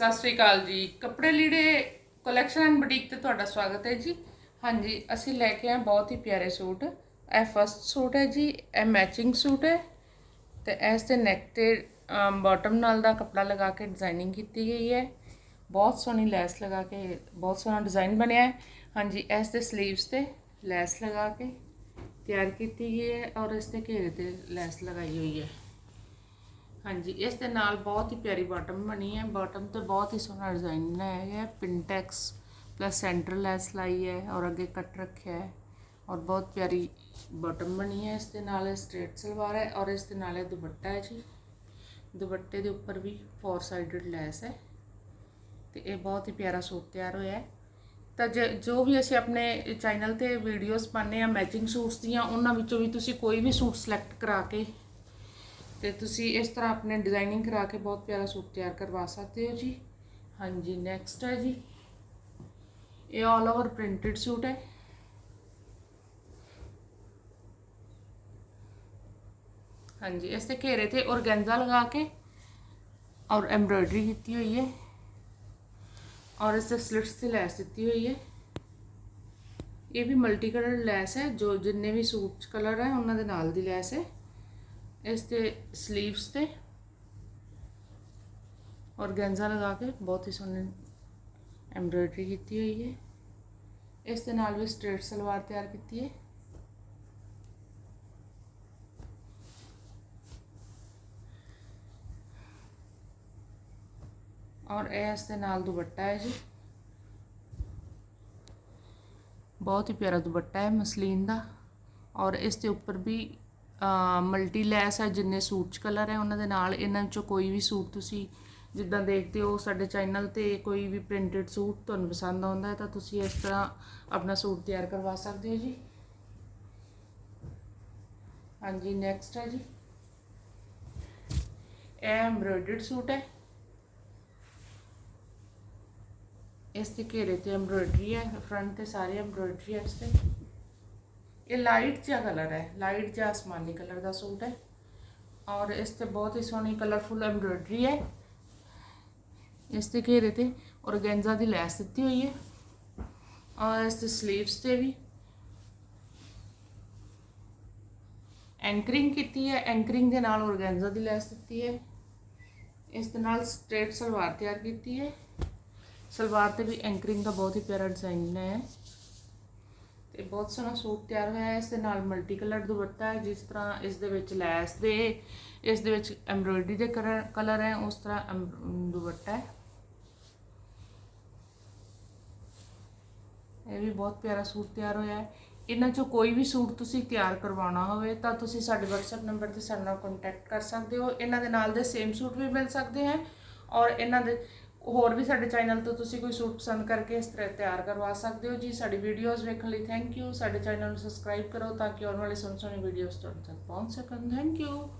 ਸਤਿ ਸ੍ਰੀ ਅਕਾਲ ਜੀ। ਕੱਪੜੇ ਲੀੜੇ ਕਲੈਕਸ਼ਨ ਐਂਡ ਬੁਟੀਕ ਤੇ ਤੁਹਾਡਾ ਸਵਾਗਤ ਹੈ ਜੀ। ਹਾਂਜੀ, ਅਸੀਂ ਲੈ ਕੇ ਆਏ ਬਹੁਤ ਹੀ ਪਿਆਰੇ ਸੂਟ। ਇਹ ਫਸਟ ਸੂਟ ਹੈ ਜੀ, ਇਹ ਮੈਚਿੰਗ ਸੂਟ ਹੈ ਤੇ ਇਸ ਤੇ ਨੈਕ ਤੇ ਬਾਟਮ ਨਾਲ ਦਾ ਕੱਪੜਾ ਲਗਾ ਕੇ ਡਿਜ਼ਾਈਨਿੰਗ ਕੀਤੀ ਗਈ ਹੈ। ਬਹੁਤ ਸੋਹਣੀ ਲੈਸ ਲਗਾ ਕੇ, ਬਹੁਤ ਸੋਹਣਾ ਡਿਜ਼ਾਈਨ ਬਣਿਆ ਹੈ। ਹਾਂਜੀ, ਇਸ ਤੇ ਸਲੀਵਸ ਤੇ ਲੈਸ ਲਗਾ ਕੇ ਤਿਆਰ ਕੀਤੀ ਗਈ ਹੈ ਔਰ ਇਸ ਤੇ ਘੇਰੇ ਤੇ ਲੈਸ ਲਗਾਈ ਹੋਈ ਹੈ। ਹਾਂਜੀ, ਇਸ ਦੇ ਨਾਲ ਬਹੁਤ ਹੀ ਪਿਆਰੀ ਬਾਟਮ ਬਣੀ ਹੈ। ਬਾਟਮ ਤੇ ਬਹੁਤ ਹੀ ਸੋਹਣਾ ਡਿਜ਼ਾਈਨ ਬਣਾਇਆ ਗਿਆ ਹੈ। ਪਿੰਟੈਕਸ ਪਲੱਸ ਸੈਂਟਰ ਲੈਸ ਲਾਈ ਹੈ ਔਰ ਅੱਗੇ ਕੱਟ ਰੱਖਿਆ ਹੈ ਔਰ ਬਹੁਤ ਪਿਆਰੀ ਬਾਟਮ ਬਣੀ ਹੈ। ਇਸ ਦੇ ਨਾਲ ਸਟ੍ਰੇਟ ਸਲਵਾਰ ਹੈ ਔਰ ਇਸ ਦੇ ਨਾਲ ਇਹ ਦੁਪੱਟਾ ਹੈ ਜੀ। ਦੁਪੱਟੇ ਦੇ ਉੱਪਰ ਵੀ ਫੋਰ ਸਾਈਡਡ ਲੈਸ ਹੈ ਤੇ ਇਹ ਬਹੁਤ ਹੀ ਪਿਆਰਾ ਸੂਟ ਤਿਆਰ ਹੋਇਆ ਹੈ। ਤਾਂ ਜ- ਜੋ ਵੀ ਅਸੀਂ ਆਪਣੇ ਚੈਨਲ ਤੇ ਵੀਡੀਓਜ਼ ਪਾਉਂਦੇ ਆ ਮੈਚਿੰਗ ਸੂਟਸ ਦੀਆਂ, ਉਹਨਾਂ ਵਿੱਚੋਂ ਵੀ ਤੁਸੀਂ ਕੋਈ ਵੀ ਸੂਟ ਸਿਲੈਕਟ ਕਰਾ ਕੇ ਤੇ ਤੁਸੀਂ ਇਸ ਤਰ੍ਹਾਂ ਆਪਣੇ ਡਿਜ਼ਾਈਨਿੰਗ ਕਰਾ ਕੇ ਬਹੁਤ ਪਿਆਰਾ ਸੂਟ ਤਿਆਰ ਕਰਵਾ ਸਕਦੇ ਹੋ ਜੀ। ਹਾਂਜੀ ਨੈਕਸਟ ਹੈ ਜੀ। ਇਹ ਆਲ ਓਵਰ ਪ੍ਰਿੰਟਡ ਸੂਟ ਹੈ। ਹਾਂਜੀ, ਇਸ ਤੇ ਘੇਰੇ ਤੇ ਔਰਗੈਂਜ਼ਾ ਲਗਾ ਕੇ ਔਰ ਐਮਬ੍ਰੋਇਡਰੀ ਕੀਤੀ ਹੋਈ ਹੈ। ਔਰ ਇਸ ਤੇ ਸਲਿਟਸ ਤੇ ਲੈਸ ਦਿੱਤੀ ਹੋਈ ਹੈ। ਇਹ ਵੀ ਮਲਟੀ ਕਲਰ ਲੈਸ ਹੈ, ਜੋ ਜਿੰਨੇ ਵੀ ਸੂਟ ਕਲਰ ਹੈ, ਉਹਨਾਂ ਦੇ ਨਾਲ ਦੀ ਲੈਸ ਹੈ। ਇਸ ਤੇ ਸਲੀਵਸ ਤੇ ਔਰਗੈਂਜ਼ਾ ਲਗਾ ਕੇ ਬਹੁਤ ਹੀ ਸੋਹਣੀ ਐਮਬ੍ਰੋਇਡਰੀ ਕੀਤੀ ਹੋਈ ਹੈ ਇਸ ਦੇ ਨਾਲ ਵੀ ਸਟ੍ਰੇਟ ਸਲਵਾਰ ਤਿਆਰ ਕੀਤੀ ਹੈ ਔਰ ਇਹ ਇਸ ਦੇ ਨਾਲ ਦੁਪੱਟਾ ਹੈ ਜੀ ਬਹੁਤ ਹੀ ਪਿਆਰਾ ਦੁਪੱਟਾ ਹੈ ਮਸਲੀਨ ਦਾ ਔਰ ਇਸ ਦੇ ਉੱਪਰ ਵੀ ਮਲਟੀ ਲੈਸ ਹੈ ਜਿੰਨੇ ਸੂਟ ਚ ਕਲਰ ਹੈ ਉਹਨਾਂ ਦੇ ਨਾਲ ਇਹਨਾਂ ਚੋਂ ਕੋਈ ਵੀ ਸੂਟ ਤੁਸੀਂ ਜਿੱਦਾਂ ਦੇਖਦੇ ਹੋ, ਸਾਡੇ ਚੈਨਲ ਤੇ ਕੋਈ ਵੀ ਪ੍ਰਿੰਟਡ ਸੂਟ ਤੁਹਾਨੂੰ ਪਸੰਦ ਆਉਂਦਾ ਹੈ, ਤਾਂ ਤੁਸੀਂ ਇਸ ਤਰ੍ਹਾਂ ਆਪਣਾ ਸੂਟ ਤਿਆਰ ਕਰਵਾ ਸਕਦੇ ਹੋ ਜੀ। ਹਾਂਜੀ ਨੈਕਸਟ ਹੈ ਜੀ। ਇਹ ਐਮਬ੍ਰੋਇਡਰਡ ਸੂਟ ਹੈ। ਇਸ ਤੇ ਘੇਰੇ ਤੇ ਐਮਬ੍ਰੋਇਡਰੀ ਹੈ ਫਰੰਟ ਤੇ ਸਾਰੀ ਐਮਬ੍ਰੋਇਡਰੀ ਹੈ ਇਸ ਤੇ। ਇਹ ਲਾਈਟ ਜਿਹਾ ਕਲਰ ਹੈ। ਲਾਈਟ ਜਿਹਾ ਆਸਮਾਨੀ ਕਲਰ ਦਾ ਸੂਟ ਹੈ। ਔਰ ਇਸ ਤੇ ਬਹੁਤ ਹੀ ਸੋਹਣੀ ਕਲਰਫੁਲ ਐਮਬ੍ਰੋਇਡਰੀ ਹੈ। ਇਸ ਤੇ ਘੇਰੇ ਤੇ ਔਰਗੈਂਜ਼ਾ ਦੀ ਲੈਸ ਦਿੱਤੀ ਹੋਈ ਹੈ। ਔਰ ਇਸ ਤੇ ਸਲੀਵਸ ਤੇ ਵੀ ਐਂਕਰਿੰਗ ਕੀਤੀ ਹੈ। ਐਂਕਰਿੰਗ ਦੇ ਨਾਲ ਔਰਗੈਂਜ਼ਾ ਦੀ ਲੈਸ ਦਿੱਤੀ ਹੈ। ਇਸ ਦੇ ਨਾਲ ਸਟ੍ਰੇਟ ਸਲਵਾਰ ਤਿਆਰ ਕੀਤੀ ਹੈ। ਸਲਵਾਰ ਤੇ ਵੀ ਐਂਕਰਿੰਗ ਦਾ ਬਹੁਤ ਹੀ ਪਿਆਰਾ ਡਿਜ਼ਾਈਨ ਹੈ। ਤੇ ਬਹੁਤ ਸੋਹਣਾ ਸੂਟ ਤਿਆਰ ਹੋਇਆ ਹੈ। ਇਸ ਦੇ ਨਾਲ ਮਲਟੀ ਕਲਰ ਦੁਪੱਟਾ ਹੈ, ਜਿਸ ਤਰ੍ਹਾਂ ਇਸ ਦੇ ਵਿੱਚ ਲੈਸ ਦੇ, ਇਸ ਦੇ ਵਿੱਚ ਐਮਬ੍ਰੋਇਡਰੀ ਦੇ ਕਲਰ ਹੈ, ਉਸ ਤਰ੍ਹਾਂ ਦੁਪੱਟਾ ਹੈ। ਇਹ ਵੀ ਬਹੁਤ ਪਿਆਰਾ ਸੂਟ ਤਿਆਰ ਹੋਇਆ ਹੈ। ਇਹਨਾਂ ਚੋਂ ਕੋਈ ਵੀ ਸੂਟ ਤੁਸੀਂ ਤਿਆਰ ਕਰਵਾਉਣਾ ਹੋਵੇ, ਤਾਂ ਤੁਸੀਂ ਸਾਡੇ WhatsApp ਨੰਬਰ ਤੇ ਸਾਡੇ ਨਾਲ ਕੰਟੈਕਟ ਕਰ ਸਕਦੇ ਹੋ। ਇਹਨਾਂ ਦੇ ਨਾਲ ਦੇ ਸੇਮ ਸੂਟ ਵੀ ਮਿਲ ਸਕਦੇ ਹਨ ਔਰ ਇਹਨਾਂ ਦੇ ਹੋਰ ਵੀ ਸਾਡੇ ਚੈਨਲ ਤੋਂ ਤੁਸੀਂ ਕੋਈ ਸੂਟ ਪਸੰਦ ਕਰਕੇ ਇਸ ਤਰ੍ਹਾਂ ਤਿਆਰ ਕਰਵਾ ਸਕਦੇ ਹੋ ਜੀ, ਸਾਡੀ ਵੀਡੀਓਜ਼ ਵੇਖਣ ਲਈ ਥੈਂਕ ਯੂ ਸਾਡੇ ਚੈਨਲ ਨੂੰ ਸਬਸਕ੍ਰਾਈਬ ਕਰੋ ਤਾਂ ਕਿ ਆਉਣ ਵਾਲੇ ਸੋਹਣੇ ਸੋਹਣੇ ਵੀਡੀਓਜ਼ ਤੁਹਾਡੇ ਤੱਕ ਪਹੁੰਚ ਸਕਣ। Thank you